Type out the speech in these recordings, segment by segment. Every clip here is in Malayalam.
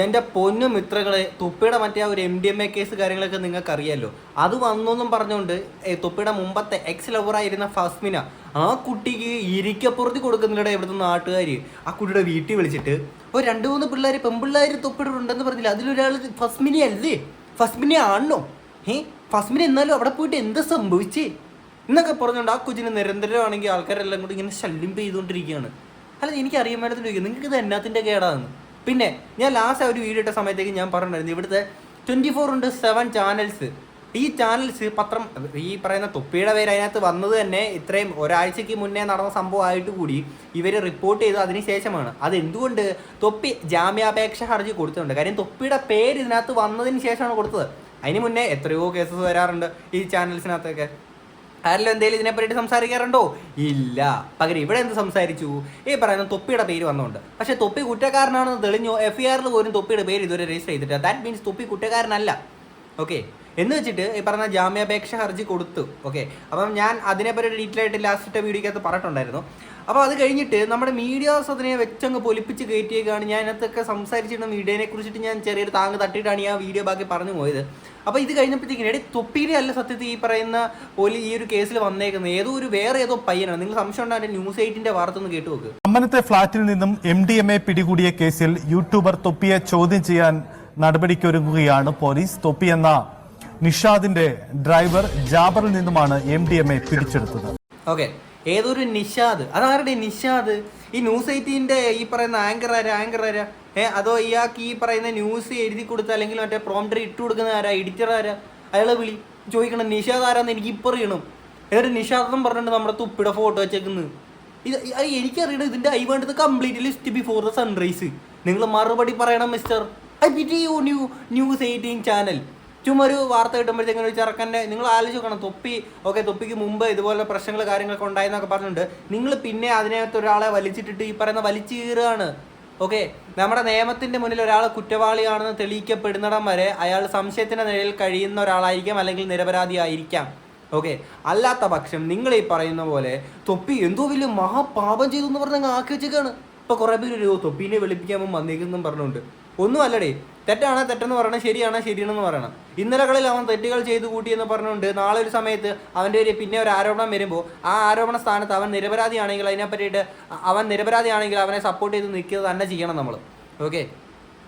എന്റെ പൊന്നു മിത്രങ്ങളെ തുപ്പിയുടെ മറ്റേ ആ ഒരു M D M A case കാര്യങ്ങളൊക്കെ നിങ്ങൾക്ക് അറിയാമല്ലോ അത് വന്നൊന്നും പറഞ്ഞുകൊണ്ട് തുപ്പിയുടെ മുമ്പത്തെ എക്സ് ലവറായിരുന്ന ഫസ്മിന ആ കുട്ടിക്ക് ഇരിക്കപ്പുറത്ത് കൊടുക്കുന്നില്ലടെ ഇവിടുത്തെ നാട്ടുകാർ ആ കുട്ടിയുടെ വീട്ടിൽ വിളിച്ചിട്ട് ഒരു രണ്ട് മൂന്ന് പിള്ളേർ പെൺപിള്ളേർ തുപ്പിയുടെ ഉണ്ടെന്ന് പറഞ്ഞില്ല. അതിലൊരാൾ ഫസ്മിനി അല്ലേ ഫസ്മിനി ആണോ? ഏ ഫസ്മിനി എന്നാലും അവിടെ പോയിട്ട് എന്ത് സംഭവിച്ചേ? എന്നൊക്കെ പറഞ്ഞുകൊണ്ട് ആ കുഞ്ഞിന് നിരന്തരമാണെങ്കിൽ ആൾക്കാരെല്ലാം കൂടി ഇങ്ങനെ ശല്യം ചെയ്തുകൊണ്ടിരിക്കുകയാണ് അല്ല എനിക്ക് അറിയാൻ നിങ്ങൾക്ക് ഇത് എന്നാത്തിന്റെ കേടാന്ന്? പിന്നെ ഞാൻ ലാസ്റ്റ് ഒരു വീഡിയോ ഇട്ട സമയത്തേക്ക് ഞാൻ പറഞ്ഞിട്ടുണ്ടായിരുന്നു ഇവിടുത്തെ ട്വന്റി ഫോർ ഉണ്ട് സെവൻ ചാനൽസ് ഈ ചാനൽസ് പത്രം ഈ പറയുന്ന തൊപ്പിയുടെ പേര് അതിനകത്ത് വന്നത് തന്നെ ഇത്രയും ഒരാഴ്ചയ്ക്ക് മുന്നേ നടന്ന സംഭവമായിട്ട് കൂടി ഇവർ റിപ്പോർട്ട് ചെയ്തു അതിന് ശേഷമാണ്. അത് എന്തുകൊണ്ട് തൊപ്പി ജാമ്യാപേക്ഷ ഹർജി കൊടുത്തിട്ടുണ്ട്. കാര്യം തൊപ്പിയുടെ പേര് ഇതിനകത്ത് വന്നതിന് ശേഷമാണ് കൊടുത്തത്. അതിന് മുന്നേ എത്രയോ കേസസ് വരാറുണ്ട് ഈ ചാനൽസിനകത്തൊക്കെ ആരെങ്കിലും എന്തെങ്കിലും ഇതിനെപ്പറ്റി സംസാരിക്കാറുണ്ടോ? ഇല്ല. പകരം ഇവിടെ എന്ത് സംസാരിച്ചു? ഈ പറയുന്ന തൊപ്പിയുടെ പേര് വന്നുകൊണ്ട് പക്ഷേ തൊപ്പി കുറ്റക്കാരനാണെന്ന് തെളിഞ്ഞു എഫ് ഐ ആറിൽ പോലും തൊപ്പിയുടെ പേര് ഇതുവരെ രജിസ്റ്റർ ചെയ്തിട്ട് ദാറ്റ് മീൻസ് തൊപ്പി കുറ്റക്കാരനല്ല. ഓക്കെ എന്ന് വെച്ചിട്ട് ഈ പറഞ്ഞ ജാമ്യാപേക്ഷ ഹർജി കൊടുത്തു. ഓക്കെ അപ്പം ഞാൻ അതിനെപ്പറ്റി ഡീറ്റെയിൽ ആയിട്ട് ലാസ്റ്റത്തെ വീഡിയോക്കകത്ത് പറഞ്ഞിട്ടുണ്ടായിരുന്നു. അപ്പോൾ അത് കഴിഞ്ഞിട്ട് നമ്മുടെ മീഡിയാസ് അതിനെ വെച്ചങ്ങ് പൊലിപ്പിച്ച് കയറ്റിയേക്കാണ്. ഞാൻ അതിനകത്തൊക്കെ സംസാരിച്ചിരുന്ന മീഡിയനെ കുറിച്ചിട്ട് ഞാൻ ചെറിയൊരു താങ്ങ് തട്ടിയിട്ടാണ് ഈ ആ വീഡിയോ ബാക്കി പറഞ്ഞു പോയത്. അപ്പോൾ ഇത് കഴിഞ്ഞപ്പോഴത്തേക്കും എടി തൊപ്പിയിലെ അല്ല സത്യത്തിൽ ഈ പറയുന്ന പോലെ ഈ ഒരു കേസിൽ വന്നേക്കുന്നത്. ഏതോ ഒരു വേറെ ഏതോ പയ്യനാണ്. നിങ്ങൾ സംശയം ഉണ്ടാകും ന്യൂസ് എയ്റ്റിന്റെ വാർത്ത ഒന്ന് കേട്ടു നോക്ക്. അമ്മനത്തെ ഫ്ളാറ്റിൽ നിന്നും എം ഡി എം എ പിടികൂടിയ കേസിൽ യൂട്യൂബർ തൊപ്പിയെ ചോദ്യം ചെയ്യാൻ നടപടിക്കൊരുങ്ങുകയാണ് പോലീസ്. തൊപ്പി എന്ന നിഷാദിന്റെ ഡ്രൈവർ ജാബറിൽ നിന്നുമാണ് എം ഡി എം എ പിടിച്ചെടുത്തത്. ഓക്കെ. ഏതൊരു നിഷാദ്? അതാരുടെ നിഷാദ്? ഈ ന്യൂസ് എയ്റ്റീന്റെ ഈ പറയുന്ന ആങ്കർ ആരാ ആങ്കർ ആരാ? ഏ അതോ ഇയാൾക്ക് ഈ പറയുന്ന ന്യൂസ് എഴുതി കൊടുത്ത അല്ലെങ്കിൽ മറ്റേ പ്രോംപ്റ്റർ ഇട്ട് കൊടുക്കുന്ന ആരാ എഡിറ്റർ ആരാ? അയാളെ വിളി ചോദിക്കണം നിഷാദ് ആരാന്ന് എനിക്ക് ഇപ്പം അറിയണം. എന്നിട്ട് നിഷാദെന്നും പറഞ്ഞിട്ട് നമ്മുടെ തുപ്പിയുടെ ഫോട്ടോ വെച്ചേക്കുന്നത് ഇത് എനിക്കറിയണം ഇതിന്റെ ഐ വേണ്ടത് complete list before the sunrise നിങ്ങൾ മറുപടി പറയണം mister I pity you new news eighteen channel ചുമ്മാ ഒരു വാർത്ത കിട്ടുമ്പോഴത്തേക്കും ഒരു ചെറുക്കന്റെ നിങ്ങൾ ആലോചിച്ച് നോക്കണം തൊപ്പി ഓക്കെ തൊപ്പിക്ക് മുമ്പ് ഇതുപോലെ പ്രശ്നങ്ങൾ കാര്യങ്ങളൊക്കെ ഉണ്ടായെന്നൊക്കെ പറഞ്ഞിട്ടുണ്ട്. നിങ്ങൾ പിന്നെ അതിനകത്ത് ഒരാളെ വലിച്ചിട്ടിട്ട് ഈ പറയുന്ന വലിച്ചു കീറുകയാണ്. ഓക്കെ നമ്മുടെ നിയമത്തിന്റെ മുന്നിൽ ഒരാൾ കുറ്റവാളിയാണെന്ന് തെളിയിക്കപ്പെടുന്നിടം വരെ അയാൾ സംശയത്തിന്റെ നിഴലിൽ കഴിയുന്ന ഒരാളായിരിക്കാം അല്ലെങ്കിൽ നിരപരാധി ആയിരിക്കാം ഓക്കെ അല്ലാത്ത പക്ഷം നിങ്ങൾ ഈ പറയുന്ന പോലെ തൊപ്പി എന്തോ വലിയ മഹാപാപം ചെയ്തു എന്ന് പറഞ്ഞ് ആക്കി വെച്ചേക്കാണ്. ഇപ്പൊ കുറെ പേര് തൊപ്പീനെ വെളുപ്പിക്കാൻ വന്നേക്കുന്നും പറഞ്ഞുകൊണ്ട്. ഒന്നും തെറ്റാണ് തെറ്റെന്ന് പറയണം ശരിയാണ് ശരിയാണെന്ന് പറയണം. ഇന്നലകളിൽ അവൻ തെറ്റുകൾ ചെയ്തു കൂട്ടിയെന്ന് പറഞ്ഞുകൊണ്ട് നാളെ ഒരു സമയത്ത് അവന്റെ ഒരു പിന്നെ ഒരു ആരോപണം വരുമ്പോൾ ആ ആരോപണ സ്ഥാനത്ത് അവൻ നിരപരാധിയാണെങ്കിൽ അതിനെ പറ്റിയിട്ട് അവൻ നിരപരാധിയാണെങ്കിൽ അവനെ സപ്പോർട്ട് ചെയ്ത് നിൽക്കുക തന്നെ ചെയ്യണം നമ്മൾ ഓക്കെ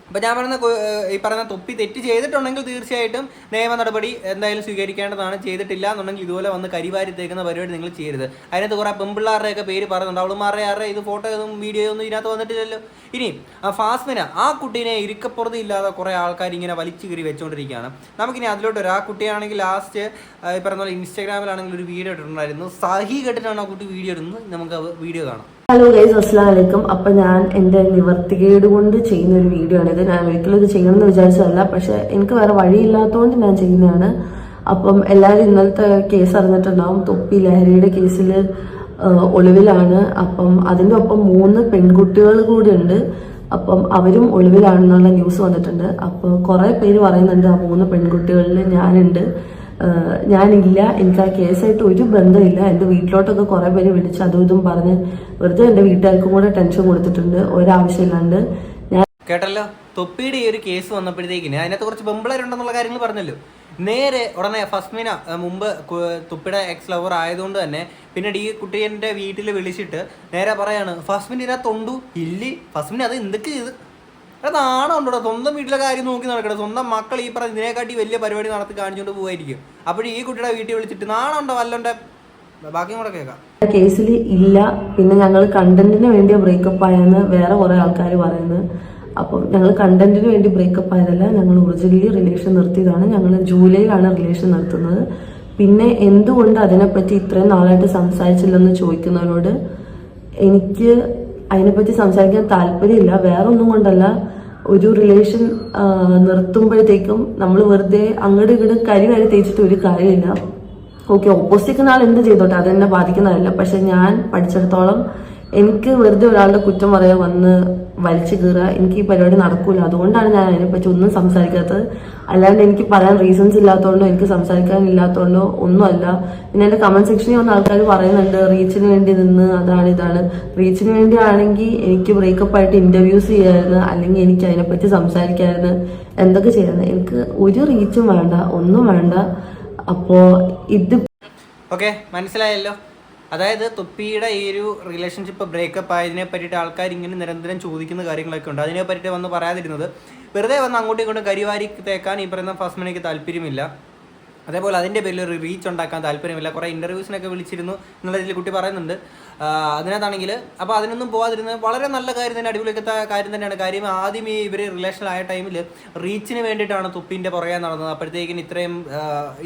അപ്പോൾ ഞാൻ ഏഹ് ഈ പറയുന്ന തൊപ്പി തെറ്റ് ചെയ്തിട്ടുണ്ടെങ്കിൽ തീർച്ചയായിട്ടും നിയമ നടപടി എന്തായാലും സ്വീകരിക്കേണ്ടതാണ്. ചെയ്തിട്ടില്ല എന്നുണ്ടെങ്കിൽ ഇതുപോലെ വന്ന് കരിവാരി തേക്കുന്ന പരിപാടി നിങ്ങൾ ചെയ്യരുത്. അതിനകത്ത് കുറേ പെമ്പിള്ളാരുടെയൊക്കെ പേര് പറയുന്നുണ്ട്. അവളുമാരുടെ ആരുടെ ഇത് ഫോട്ടോ ഒന്നും വീഡിയോ ഒന്നും ഇതിനകത്ത് വന്നിട്ടില്ലല്ലോ. ഇനി ഫാസ്മിന ആ കുട്ടീനെ ഇരിക്കപ്പുറത്ത് ഇല്ലാതെ കുറേ ആൾക്കാർ ഇങ്ങനെ വലിച്ചു കയറി വെച്ചുകൊണ്ടിരിക്കുകയാണ് നമുക്കിനി അതിലോട്ട് ആ കുട്ടിയാണെങ്കിൽ ലാസ്റ്റ് ഈ പറഞ്ഞ പോലെ ഇൻസ്റ്റാഗ്രാമിലാണെങ്കിൽ ഒരു വീഡിയോ ഇട്ടിട്ടുണ്ടായിരുന്നു. സഹി കേട്ടിട്ടാണ് ആ കുട്ടി വീഡിയോ ഇടുന്നത്. നമുക്ക് വീഡിയോ കാണാം. ഹലോ ഗൈസ് അസ്സാം വലൈക്കും അപ്പൊ ഞാൻ എന്റെ നിവർത്തികേട് കൊണ്ട് ചെയ്യുന്ന ഒരു വീഡിയോ ആണിത് ഞാൻ ഒരിക്കലും ഇത് ചെയ്യണം എന്ന് വിചാരിച്ചതല്ല. പക്ഷെ എനിക്ക് വേറെ വഴിയില്ലാത്തതുകൊണ്ട് ഞാൻ ചെയ്യുന്നതാണ്. അപ്പം എല്ലാവരും ഇന്നലത്തെ കേസ് അറിഞ്ഞിട്ടുണ്ടാവും. തൊപ്പി ലഹരിയുടെ കേസിൽ ഒളിവിലാണ്. അപ്പം അതിന്റെ ഒപ്പം മൂന്ന് പെൺകുട്ടികൾ കൂടി ഉണ്ട് അപ്പം അവരും ഒളിവിലാണെന്നുള്ള ന്യൂസ് വന്നിട്ടുണ്ട്. അപ്പോൾ കുറേ പേര് പറയുന്നുണ്ട് ആ മൂന്ന് പെൺകുട്ടികളിൽ ഞാനുണ്ട്. ഞാനില്ല എനിക്ക് ആ കേസായിട്ട് ഒരു ബന്ധമില്ല. എന്റെ വീട്ടിലോട്ടൊക്കെ കുറേ പേര് വിളിച്ച് അതും ഇതും പറഞ്ഞ് വെറുതെ എന്റെ വീട്ടുകാർക്കും കൂടെ ടെൻഷൻ കൊടുത്തിട്ടുണ്ട്. ഒരാവശ്യമില്ലാണ്ട് ഞാൻ കേട്ടല്ലോ? തൊപ്പിയുടെ ഈ ഒരു കേസ് വന്നപ്പോഴത്തേക്കിന് അതിനകത്ത് കുറച്ച് പെമ്പിളരുണ്ടെന്നുള്ള കാര്യങ്ങൾ പറഞ്ഞല്ലോ. നേരെ ഉടനെ ഫസ്മിന മുമ്പ് തുപ്പിയുടെ എക്സ് ലവർ ആയതുകൊണ്ട് തന്നെ പിന്നെ ഈ കുട്ടീന്റെ വീട്ടിൽ വിളിച്ചിട്ട് നേരെ പറയാണ് ഫസ്മിന്റെ ഇതിനകത്തുണ്ടു ഇല്ലി. ഫസ്മിൻ അത് എന്തൊക്കെ ചെയ്ത് അത് ആണുണ്ടോ സ്വന്തം വീട്ടിലെ കാര്യം നോക്കി നടക്കണം. സ്വന്തം മക്കൾ ഈ പറഞ്ഞ ഇതിനെക്കാട്ടി വലിയ പരിപാടി നടത്തി കാണിച്ചുകൊണ്ട് പോകുമായിരിക്കും അപ്പോഴും ഈ കുട്ടിയുടെ വീട്ടിൽ വിളിച്ചിട്ട് നാണുണ്ടോ വല്ലണ്ട? ബാക്കി കൂടെ കേൾക്കാം കേസിൽ ഇല്ല. പിന്നെ ഞങ്ങൾ കണ്ടന്റിന് വേണ്ടി ബ്രേക്കപ്പ് ആയെന്ന് വേറെ കുറെ ആൾക്കാർ പറയുന്നത് അപ്പം ഞങ്ങൾ കണ്ടന്റിന് വേണ്ടി ബ്രേക്കപ്പ് ആയതല്ല ഞങ്ങൾ ഒറിജിനലി റിലേഷൻ നിർത്തിയതാണ്. ഞങ്ങൾ ജൂലൈയിലാണ് റിലേഷൻ നിർത്തുന്നത് പിന്നെ എന്തുകൊണ്ട് അതിനെപ്പറ്റി ഇത്രയും നാളായിട്ട് സംസാരിച്ചില്ലെന്ന് ചോദിക്കുന്നവരോട് എനിക്ക് അതിനെപ്പറ്റി സംസാരിക്കാൻ താല്പര്യമില്ല. വേറെ ഒന്നും കൊണ്ടല്ല. ഒരു റിലേഷൻ നിർത്തുമ്പോഴത്തേക്കും നമ്മൾ വെറുതെ അങ്ങോട്ട് ഇങ്ങോട്ട് കരി വരെ തേച്ചിട്ട് ഒരു കാര്യമില്ല. ഓക്കെ ഓപ്പോസിറ്റ് ആൾ എന്ത് ചെയ്തോട്ടെ അതെന്നെ ബാധിക്കുന്നതല്ല. പക്ഷെ ഞാൻ പഠിച്ചിടത്തോളം എനിക്ക് വെറുതെ ഒരാളുടെ കുറ്റം പറയാൻ വന്ന് വലിച്ചു കീറുക എനിക്ക് ഈ പരിപാടി നടക്കൂല. അതുകൊണ്ടാണ് ഞാൻ അതിനെപ്പറ്റി ഒന്നും സംസാരിക്കാത്തത്. അല്ലാണ്ട് എനിക്ക് പറയാൻ റീസൺസ് ഇല്ലാത്തതുകൊണ്ടോ എനിക്ക് സംസാരിക്കാൻ ഇല്ലാത്തതുകൊണ്ടോ ഒന്നുമല്ല. പിന്നെ എന്റെ കമന്റ് സെക്ഷനിൽ വന്ന ആൾക്കാർ പറയുന്നുണ്ട് റീച്ചിന് വേണ്ടി നിന്ന് അതാണ് ഇതാണ്. റീച്ചിന് വേണ്ടി ആണെങ്കിൽ എനിക്ക് ബ്രേക്കപ്പ് ആയിട്ട് ഇന്റർവ്യൂസ് ചെയ്യാമായിരുന്നു അല്ലെങ്കിൽ എനിക്ക് അതിനെപ്പറ്റി സംസാരിക്കാമായിരുന്നു എന്തൊക്കെ ചെയ്യാമായിരുന്നു എനിക്ക് ഒരു റീച്ചും വേണ്ട ഒന്നും വേണ്ട. അപ്പോ ഇത് ഓക്കെ മനസ്സിലായല്ലോ. അതായത് തൊപ്പിയുടെ ഈ ഒരു റിലേഷൻഷിപ്പ് ബ്രേക്കപ്പ് ആയതിനെ പറ്റിയിട്ട് ആൾക്കാർ ഇങ്ങനെ നിരന്തരം ചോദിക്കുന്ന കാര്യങ്ങളൊക്കെ ഉണ്ട്. അതിനെ പറ്റിയിട്ട് വന്ന് പറയാതിരുന്നത് വെറുതെ വന്ന് അങ്ങോട്ടും ഇങ്ങോട്ടും കരിവാരി തേക്കാൻ ഈ പറയുന്ന ഫസ്മനയ്ക്ക് താല്പര്യമില്ല. അതേപോലെ അതിന്റെ പേരിൽ ഒരു റീച്ച് ഉണ്ടാക്കാൻ താല്പര്യമില്ല. കുറേ ഇന്റർവ്യൂസിനൊക്കെ വിളിച്ചിരുന്നു എന്നുള്ള രീതിയിൽ കുട്ടി പറയുന്നുണ്ട്. അതിനകത്താണെങ്കിൽ അപ്പോൾ അതിനൊന്നും പോകാതിരുന്നത് വളരെ നല്ല കാര്യം തന്നെ അടിപൊളിയൊക്കെ കാര്യം തന്നെയാണ്. കാര്യം ആദ്യം ഈ ഇവർ റിലേഷനായ ടൈമിൽ റീച്ചിന് വേണ്ടിയിട്ടാണ് തുപ്പിന്റെ പുറകെ നടന്നത്. അപ്പോഴത്തേക്കിന് ഇത്രയും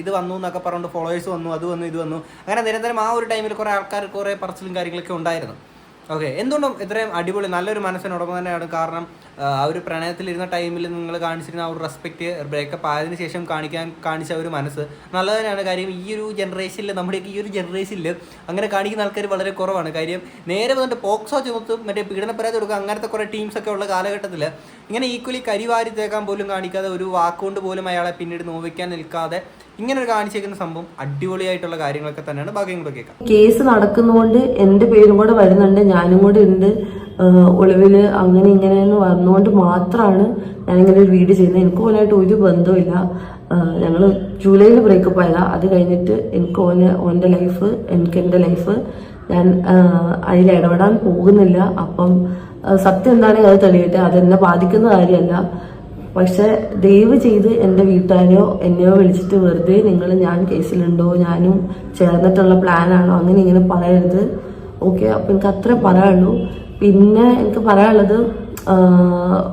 ഇത് വന്നു എന്നൊക്കെ പറഞ്ഞുകൊണ്ട് ഫോളോവേഴ്സ് വന്നു അത് വന്നു ഇത് വന്നു. അങ്ങനെ നിരന്തരം ആ ഒരു ടൈമിൽ കുറേ ആൾക്കാർ കുറേ പറച്ചിലും കാര്യങ്ങളൊക്കെ ഉണ്ടായിരുന്നു. ഓക്കെ എന്തുകൊണ്ടും ഇത്രയും അടിപൊളി നല്ലൊരു മനസ്സിനോടൊപ്പം തന്നെയാണ് കാരണം ആ, ഒരു പ്രണയത്തിലിരുന്ന ടൈമിൽ നിങ്ങൾ കാണിച്ചിരുന്ന ആ ഒരു റെസ്പെക്റ്റ് ബ്രേക്കപ്പ് ആയതിനു ശേഷം കാണിക്കാൻ കാണിച്ച ഒരു മനസ്സ് നല്ലത് തന്നെയാണ്. കാര്യം ഈ ഒരു ജനറേഷനിൽ നമ്മുടെ ഈ ഒരു ജനറേഷനിൽ അങ്ങനെ കാണിക്കുന്ന ആൾക്കാർ വളരെ കുറവാണ്. കാര്യം നേരെ വന്നിട്ട് പോക്സോ ചുമത്തും മറ്റേ പീഡന പരാതി കൊടുക്കുക അങ്ങനത്തെ കുറേ ടീംസ് ഒക്കെ ഉള്ള കാലഘട്ടത്തിൽ ഇങ്ങനെ ഈക്വലി കരിവാരി തേക്കാൻ പോലും കാണിക്കാതെ ഒരു വാക്കുകൊണ്ട് പോലും അയാളെ പിന്നീട് നോവിക്കാൻ നിൽക്കാതെ ഇങ്ങനെ ഒരു കാണിച്ചേക്കുന്ന സംഭവം അടിപൊളിയായിട്ടുള്ള കാര്യങ്ങളൊക്കെ തന്നെയാണ് ബാക്കിയും കൂടെ കേൾക്കാം. കേസ് നടക്കുന്നതുകൊണ്ട് എന്റെ പേരും കൂടെ വരുന്നുണ്ട് ഞാനും കൂടെ ഉണ്ട്. ഒളിവിൽ അങ്ങനെ ഇങ്ങനെ എന്ന് വന്നുകൊണ്ട് മാത്രമാണ് ഞാനിങ്ങനെ ഒരു വീട് ചെയ്യുന്നത്. എനിക്ക് ഓനായിട്ട് ഒരു ബന്ധമില്ല ഞങ്ങൾ ജൂലൈയിൽ ബ്രേക്കപ്പ് ആയതാ. അത് കഴിഞ്ഞിട്ട് എനിക്ക് ഓന് ഓന്റെ ലൈഫ് എനിക്ക് എന്റെ ലൈഫ് ഞാൻ അതിൽ ഇടപെടാൻ പോകുന്നില്ല. അപ്പം സത്യം എന്താണെങ്കിൽ അത് തെളിയട്ടെ. അതെന്നെ ബാധിക്കുന്ന കാര്യമല്ല. പക്ഷെ ദയവ് ചെയ്ത് എന്റെ വീട്ടുകാരോ എന്നെയോ വിളിച്ചിട്ട് വെറുതെ നിങ്ങൾ ഞാൻ കേസിലുണ്ടോ ഞാനും ചേർന്നിട്ടുള്ള പ്ലാനാണോ അങ്ങനെ ഇങ്ങനെ പറയരുത്. ഓക്കെ അപ്പം എനിക്ക് അത്ര പറയാനുള്ളൂ. പിന്നെ എനിക്ക് പറയാനുള്ളത്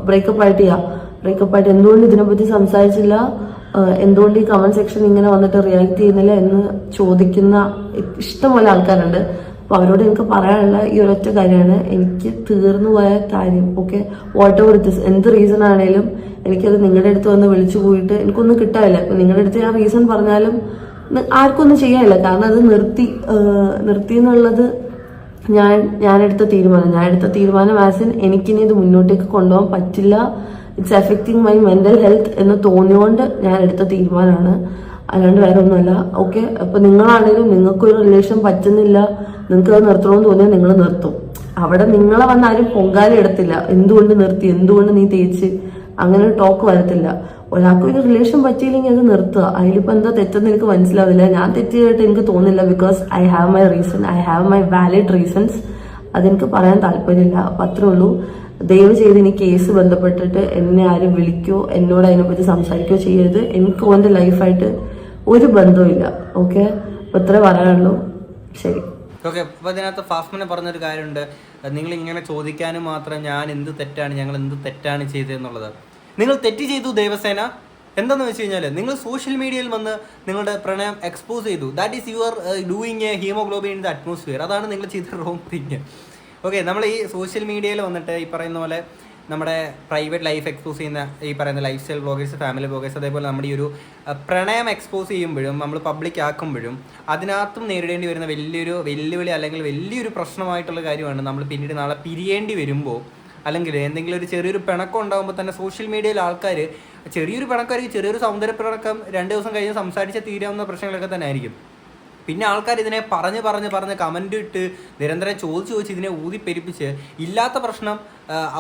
ബ്രേക്കപ്പ് ആയിട്ട് ചെയ്യാം. ബ്രേക്കപ്പ് ആയിട്ട് എന്തുകൊണ്ട് ഇതിനെപ്പറ്റി സംസാരിച്ചില്ല? എന്തുകൊണ്ട് ഈ കമന്റ് സെക്ഷൻ ഇങ്ങനെ വന്നിട്ട് റിയാക്ട് ചെയ്യുന്നില്ല എന്ന് ചോദിക്കുന്ന ഇഷ്ടംപോലെ ആൾക്കാരുണ്ട്. അപ്പോൾ അവരോട് എനിക്ക് പറയാനുള്ള ഈ ഒരൊറ്റ കാര്യമാണ്. എനിക്ക് തീർന്നു പോയ കാര്യം ഓക്കെ വാട്ട് എവർ ദിസ് എന്ത് റീസൺ ആണേലും എനിക്കത് നിങ്ങളുടെ അടുത്ത് വന്ന് വിളിച്ചു പോയിട്ട് എനിക്കൊന്നും കിട്ടാനില്ല. അപ്പം നിങ്ങളുടെ അടുത്ത് ഞാൻ റീസൺ പറഞ്ഞാലും ആർക്കൊന്നും ചെയ്യാനില്ല. കാരണം അത് നിർത്തി നിർത്തി എന്നുള്ളത് ഞാൻ എടുത്ത തീരുമാനം. ഞാൻ എടുത്ത തീരുമാനം ആസ് ഇൻ എനിക്കിനി ഇത് മുന്നോട്ടേക്ക് കൊണ്ടുപോകാൻ പറ്റില്ല. It's affecting my mental health എന്ന് തോന്നിയോണ്ട് ഞാൻ എടുത്ത തീരുമാനമാണ്. അല്ലാണ്ട് വേറെ ഒന്നുമല്ല. ഓക്കെ അപ്പൊ നിങ്ങളാണെങ്കിലും നിങ്ങൾക്കൊരു റിലേഷൻ പറ്റുന്നില്ല. നിങ്ങൾക്ക് അത് നിർത്തണമെന്ന് തോന്നിയാൽ നിങ്ങൾ നിർത്തും. അവിടെ നിങ്ങളെ വന്ന് ആരും പൊങ്കാല എടുത്തില്ല എന്തുകൊണ്ട് നിർത്തി? എന്തുകൊണ്ട് നീ തേച്ച്? അങ്ങനെ ഒരു ടോക്ക് വരത്തില്ല. ഒരാൾക്ക് ഒരു റിലേഷൻ പറ്റിയില്ലെങ്കിൽ അത് നിർത്തുക. അതിലിപ്പോൾ എന്താ തെറ്റെന്ന് എനിക്ക് മനസ്സിലാവില്ല. ഞാൻ തെറ്റിയായിട്ട് എനിക്ക് തോന്നില്ല because I have my reason I have my valid reasons അതെനിക്ക് പറയാൻ താല്പര്യമില്ല. അപ്പം അത്രേ ഉള്ളൂ. ദയവ് ചെയ്ത് ഇനി കേസ് ബന്ധപ്പെട്ടിട്ട് എന്നെ ആരും വിളിക്കോ എന്നോട് അതിനെപ്പറ്റി സംസാരിക്കുകയോ ചെയ്യരുത്. എനിക്ക് ഓന്റെ ലൈഫായിട്ട് ഒരു ബന്ധവുമില്ല. ഓക്കെ അപ്പം ഇത്രേ പറയാനുള്ളൂ. ശരി. ഓക്കെ അപ്പോൾ ഇതിനകത്ത് ഫാസ്മനെ പറഞ്ഞൊരു കാര്യമുണ്ട്. നിങ്ങൾ ഇങ്ങനെ ചോദിക്കാനും മാത്രം ഞാൻ എന്ത് തെറ്റാണ് ഞങ്ങൾ എന്ത് തെറ്റാണ് ചെയ്തതെന്നുള്ളത്. നിങ്ങൾ തെറ്റ് ചെയ്തു ദേവസേന. എന്താണെന്ന് വെച്ച് കഴിഞ്ഞാൽ നിങ്ങൾ സോഷ്യൽ മീഡിയയിൽ വന്ന് നിങ്ങളുടെ പ്രണയം എക്സ്പോസ് ചെയ്തു. That is your doing a haemoglobin in the atmosphere അതാണ് നിങ്ങൾ ചെയ്ത റോങ് തിങ് ഓക്കെ നമ്മൾ ഈ സോഷ്യൽ മീഡിയയിൽ വന്നിട്ട് ഈ പറയുന്ന പോലെ നമ്മുടെ പ്രൈവറ്റ് ലൈഫ് എക്സ്പോസ് ചെയ്യുന്ന ഈ പറയുന്ന lifestyle bloggers family bloggers അതേപോലെ നമ്മുടെ ഈ ഒരു പ്രണയം എക്സ്പോസ് ചെയ്യുമ്പോഴും നമ്മൾ പബ്ലിക് ആക്കുമ്പോഴും അതിനകത്തും നേരിടേണ്ടി വരുന്ന വലിയൊരു വെല്ലുവിളി അല്ലെങ്കിൽ വലിയൊരു പ്രശ്നമായിട്ടുള്ള കാര്യമാണ് നമ്മൾ പിന്നീട് നാളെ പിരിയേണ്ടി വരുമ്പോൾ അല്ലെങ്കിൽ എന്തെങ്കിലും ഒരു ചെറിയൊരു പിണക്കം ഉണ്ടാകുമ്പോൾ തന്നെ സോഷ്യൽ മീഡിയയിൽ ആൾക്കാർ ചെറിയൊരു പിണക്കമായിരിക്കും ചെറിയൊരു സൗന്ദര്യ പിണക്കം രണ്ട് ദിവസം കഴിഞ്ഞ് സംസാരിച്ചാൽ തീരാവുന്ന പ്രശ്നങ്ങളൊക്കെ തന്നെ ആയിരിക്കും പിന്നെ ആൾക്കാർ ഇതിനെ പറഞ്ഞ് പറഞ്ഞ് പറഞ്ഞ് കമന്റ് ഇട്ട് നിരന്തരം ചോദിച്ച് ചോദിച്ച് ഇതിനെ ഊതി പെരുപ്പിച്ച് ഇല്ലാത്ത പ്രശ്നം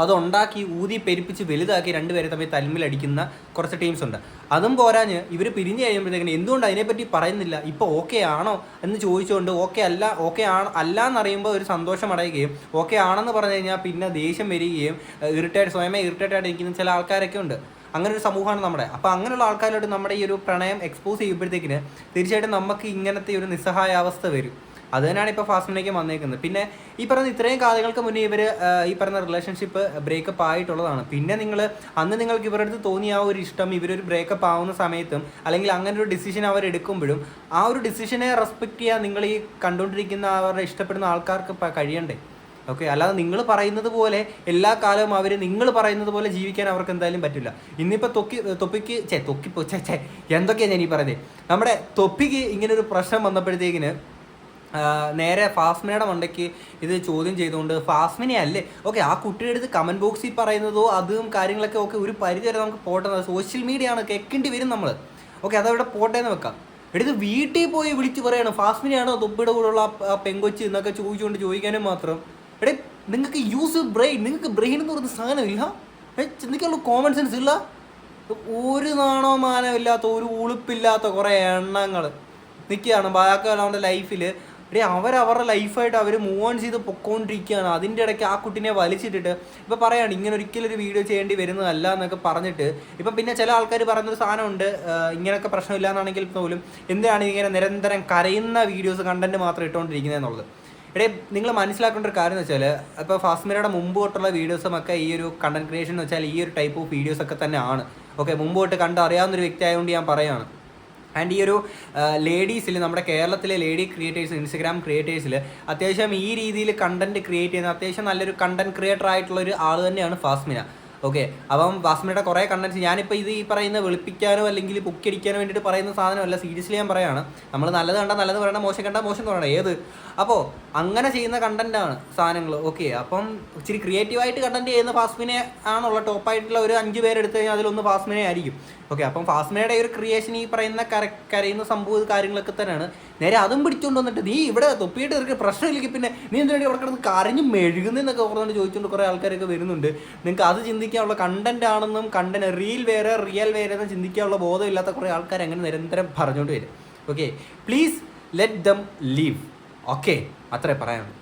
അതുണ്ടാക്കി ഊതി പെരുപ്പിച്ച് വലുതാക്കി രണ്ടുപേരെ തമ്മിൽ അടിക്കുന്ന കുറച്ച് ടീംസ് ഉണ്ട്. അതും പോരാഞ്ഞ് ഇവർ പിരിഞ്ഞ് കഴിയുമ്പോഴത്തേക്കിന് എന്തുകൊണ്ട് അതിനെപ്പറ്റി പറയുന്നില്ല? ഇപ്പോൾ ഓക്കെ ആണോ എന്ന് ചോദിച്ചുകൊണ്ട് ഓക്കെ അല്ല ഓക്കെ ആണ് അല്ല എന്നറിയുമ്പോൾ ഒരു സന്തോഷം അടയുകയും ഓക്കെ ആണെന്ന് പറഞ്ഞു കഴിഞ്ഞാൽ പിന്നെ ദേഷ്യം വരികയും ഇറിറ്റേറ്റ് സ്വയമേ ഇറിറ്റേറ്റ് ആയിട്ട് ഇരിക്കുന്ന ചില ആൾക്കാരൊക്കെ ഉണ്ട്. അങ്ങനെ ഒരു സമൂഹമാണ് നമ്മുടെ. അപ്പോൾ അങ്ങനെയുള്ള ആൾക്കാരോട് നമ്മുടെ ഈ ഒരു പ്രണയം എക്സ്പോസ് ചെയ്യുമ്പോഴത്തേക്കിന് തീർച്ചയായിട്ടും നമുക്ക് ഇങ്ങനത്തെ ഒരു നിസ്സഹായാവസ്ഥ വരും. അത് തന്നെയാണ് ഇപ്പോൾ ഫാസ്റ്റിലേക്ക് വന്നേക്കുന്നത്. പിന്നെ ഈ പറഞ്ഞ ഇത്രയും കാലങ്ങൾക്ക് മുന്നേ ഇവർ ഈ പറഞ്ഞ റിലേഷൻഷിപ്പ് ബ്രേക്കപ്പ് ആയിട്ടുള്ളതാണ്. പിന്നെ നിങ്ങൾ അന്ന് നിങ്ങൾക്ക് ഇവരുടെ അടുത്ത് തോന്നിയ ആ ഒരു ഇഷ്ടം ഇവരൊരു ബ്രേക്കപ്പ് ആവുന്ന സമയത്തും അല്ലെങ്കിൽ അങ്ങനെ ഒരു ഡിസിഷൻ അവർ എടുക്കുമ്പോഴും ആ ഒരു ഡിസിഷനെ റെസ്പെക്ട് ചെയ്യാൻ നിങ്ങൾ ഈ കണ്ടുകൊണ്ടിരിക്കുന്ന അവരുടെ ഇഷ്ടപ്പെടുന്ന ആൾക്കാർക്ക് കഴിയണ്ടേ? ഓക്കെ അല്ലാതെ നിങ്ങൾ പറയുന്നത് പോലെ എല്ലാ കാലവും അവർ നിങ്ങൾ പറയുന്നത് പോലെ ജീവിക്കാൻ അവർക്ക് എന്തായാലും പറ്റില്ല. ഇന്നിപ്പോൾ തൊക്കി തൊപ്പിക്ക് ചേ തൊക്കി ചേ ചേ എന്തൊക്കെയാണ് ഞാൻ ഈ പറയുന്നത് നമ്മുടെ തൊപ്പിക്ക് ഇങ്ങനെ ഒരു പ്രശ്നം വന്നപ്പോഴത്തേക്കിന് നേരെ ഫാസ്മിനയുടെ മണ്ടയ്ക്ക് ഇത് ചോദ്യം ചെയ്തുകൊണ്ട് ഫാസ്മിനെ അല്ലേ? ഓക്കെ ആ കുട്ടിയുടെ അടുത്ത് കമന്റ് ബോക്സിൽ പറയുന്നതോ അതും കാര്യങ്ങളൊക്കെ ഒക്കെ ഒരു പരിധി വരെ നമുക്ക് പോട്ടെ സോഷ്യൽ മീഡിയ ആണ് കേൾക്കേണ്ടി വരും നമ്മൾ ഓക്കെ അതവിടെ പോട്ടെ എന്ന് വെക്കാം. എടുത്ത് വീട്ടിൽ പോയി വിളിച്ച് പറയണം ഫാസ്മിനെയാണോ തൊപ്പിയുടെ കൂടെയുള്ള ആ പെങ്കൊച്ച് എന്നൊക്കെ ചോദിച്ചുകൊണ്ട് ചോദിക്കാനും മാത്രം എടേ നിങ്ങൾക്ക് യൂസ് ബ്രെയിൻ നിങ്ങൾക്ക് ബ്രെയിൻ എന്ന് പറയുന്ന സാധനമില്ല ചിന്തിക്കാനുള്ള കോമൺ സെൻസ് ഇല്ല. ഒരു നാണോ മാനമില്ലാത്ത ഒരു ഉളുപ്പില്ലാത്ത കുറേ എണ്ണങ്ങൾ നിൽക്കുകയാണ് ബാക്കിയുള്ളവരുടെ ലൈഫിൽ എടേ അവരവരുടെ ലൈഫായിട്ട് അവർ മൂവ് ഓൺ ചെയ്ത് പൊക്കോണ്ടിരിക്കുകയാണ് അതിന്റെ ഇടയ്ക്ക് ആ കുട്ടിനെ വലിച്ചിട്ടിട്ട് ഇപ്പം പറയാണ് ഇങ്ങനെ ഒരിക്കലും ഒരു വീഡിയോ ചെയ്യേണ്ടി വരുന്നതല്ല എന്നൊക്കെ പറഞ്ഞിട്ട്. ഇപ്പം പിന്നെ ചില ആൾക്കാർ പറയുന്നൊരു സാധനമുണ്ട് ഇങ്ങനെയൊക്കെ പ്രശ്നമില്ല എന്നാണെങ്കിൽ പോലും എന്താണ് ഇങ്ങനെ നിരന്തരം കരയുന്ന വീഡിയോസ് കണ്ടന്റ് മാത്രം ഇട്ടുകൊണ്ടിരിക്കുന്നത് എന്നുള്ളത് എടേ നിങ്ങൾ മനസ്സിലാക്കേണ്ട ഒരു കാര്യം എന്ന് വെച്ചാൽ ഇപ്പോൾ ഫാസ്മിനയുടെ മുമ്പ് തൊട്ടുള്ള വീഡിയോസും ഒക്കെ ഈ ഒരു കണ്ടന്റ് ക്രിയേഷൻ എന്ന് വെച്ചാൽ ഈ ഒരു ടൈപ്പ് ഓഫ് വീഡിയോസ് ഒക്കെ തന്നെ ആണ് ഓക്കെ മുമ്പ് തൊട്ട് കണ്ട് അറിയാവുന്ന ഒരു വ്യക്തി ആയതുകൊണ്ട് ഞാൻ പറയുകയാണ് ആൻഡ് ഈ ഒരു ലേഡീസിൽ നമ്മുടെ കേരളത്തിലെ ലേഡി ക്രിയേറ്റേഴ്സ് ഇൻസ്റ്റഗ്രാം ക്രിയേറ്റേഴ്സിൽ അത്യാവശ്യം ഈ രീതിയിൽ കണ്ടന്റ് ക്രിയേറ്റ് ചെയ്യുന്ന അത്യാവശ്യം നല്ലൊരു കണ്ടന്റ് ക്രിയേറ്റർ ആയിട്ടുള്ള ഒരു ആൾ തന്നെയാണ് ഫാസ്മിന. ഓക്കെ അപ്പം വാസ്മിയുടെ കുറേ കണ്ടൻസ് ഞാനിപ്പോൾ ഇത് ഈ പറയുന്ന വെളുപ്പിക്കാനോ അല്ലെങ്കിൽ പൊക്കിയടിക്കാനോ വേണ്ടിയിട്ട് പറയുന്ന സാധനമല്ല സീരിയസ്ലി ഞാൻ പറയാണ്. നമ്മൾ നല്ലത് കണ്ട നല്ലത് പറയണം മോശം കണ്ട മോശം പറയണം ഏത്? അപ്പോൾ അങ്ങനെ ചെയ്യുന്ന കണ്ടന്റാണ് സാധനങ്ങൾ ഓക്കെ അപ്പം ഇച്ചിരി ക്രിയേറ്റീവായിട്ട് കണ്ടന്റ് ചെയ്യുന്ന ഫാസ്മിനെ ആണുള്ള ടോപ്പായിട്ടുള്ള ഒരു അഞ്ച് പേരെടുത്ത് കഴിഞ്ഞാൽ അതിലൊന്ന് ഫാസ്മിനെ ആയിരിക്കും. ഓക്കെ അപ്പം ഫാസ്മയുടെ ഒരു ക്രിയേഷൻ ഈ പറയുന്ന കര കരയുന്ന സംഭവ കാര്യങ്ങളൊക്കെ തന്നെയാണ്. നേരെ അതും പിടിച്ചുകൊണ്ട് വന്നിട്ട് നീ ഇവിടെ തൊപ്പിയിട്ട് ഇവർക്ക് പ്രശ്നമില്ലെങ്കിൽ പിന്നെ നീ എന്തിനാണ് ഇവിടെ കിടന്ന് കരഞ്ഞ് മെഴുകുന്നതെന്നൊക്കെ പറഞ്ഞുകൊണ്ട് ചോദിച്ചുകൊണ്ട് കുറേ ആൾക്കാരൊക്കെ വരുന്നുണ്ട്. നിങ്ങൾക്ക് അത് ചിന്തിക്കാനുള്ള കണ്ടന്റ് ആണെന്നും കണ്ടന്റ് റീൽ വേറെ റിയൽ വേറെ എന്ന് ചിന്തിക്കാനുള്ള ബോധമില്ലാത്ത കുറേ ആൾക്കാർ അങ്ങനെ നിരന്തരം പറഞ്ഞുകൊണ്ട് വരും. Okay please let them leave okay അത്രേ പറയാനുള്ളൂ.